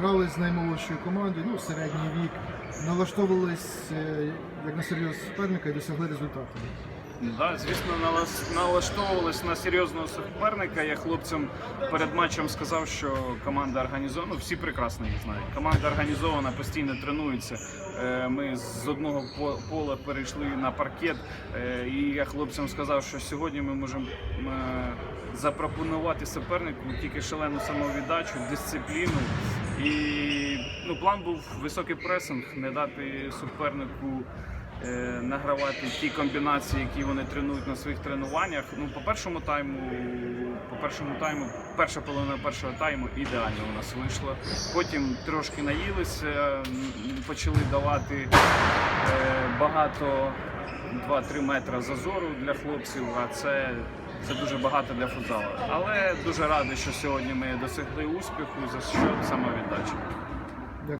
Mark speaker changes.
Speaker 1: грали з наймолодшою командою, ну середній вік, налаштовувались е, як на серйозного суперника і досягли результату.
Speaker 2: Да, звісно, налаштовувались на серйозного суперника. Я хлопцям перед матчем сказав, що команда організована. Ну, всі прекрасно їх знають. Команда організована, постійно тренується. Е, Ми з одного по- поля перейшли на паркет. Е, І я хлопцям сказав, що сьогодні ми можемо запропонувати супернику тільки шалену самовіддачу, дисципліну. Ну, план був високий пресинг, не дати супернику е, награвати ті комбінації, які вони тренують на своїх тренуваннях. Ну, по першому тайму, по першому тайму, перша половина першого тайму ідеально у нас вийшла. Потім трошки наїлися, почали давати е, багато 2-3 метри зазору для хлопців, а це. Це дуже багато для футзалу. Але дуже радий, що сьогодні ми досягли успіху за що самовіддачі.